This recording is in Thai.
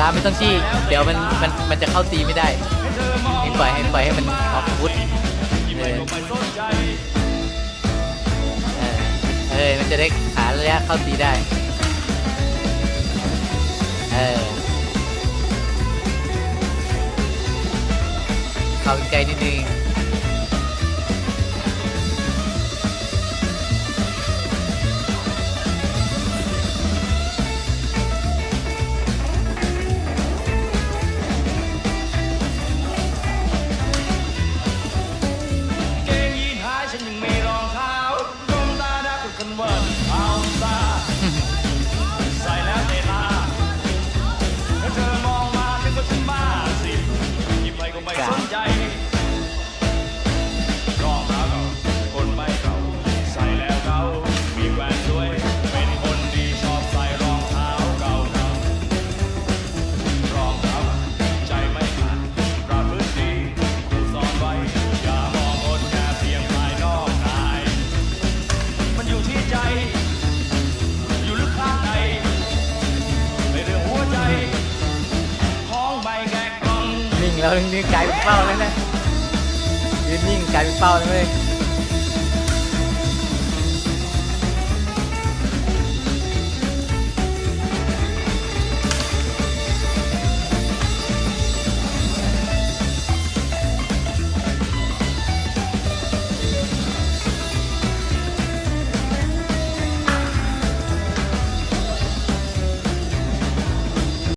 ตามไม่ต้องชี้ เดี๋ยวมันมันมันจะเข้าตีไม่ได้นี่ปล่อยให้ปล่อยให้มันออกอาวุธเออเออมันจะได้หาระยะเข้าตีได้ เออเข้าใกล้นิดนึง ใจอยู่ลึกข้างในในเรื่องหัวใจของใบแกกล่อง นิ่งแล้วนี่กลายเป็นเป้าแล้วนะยืนนิ่งกลายเป็นเป้าแล้วเลย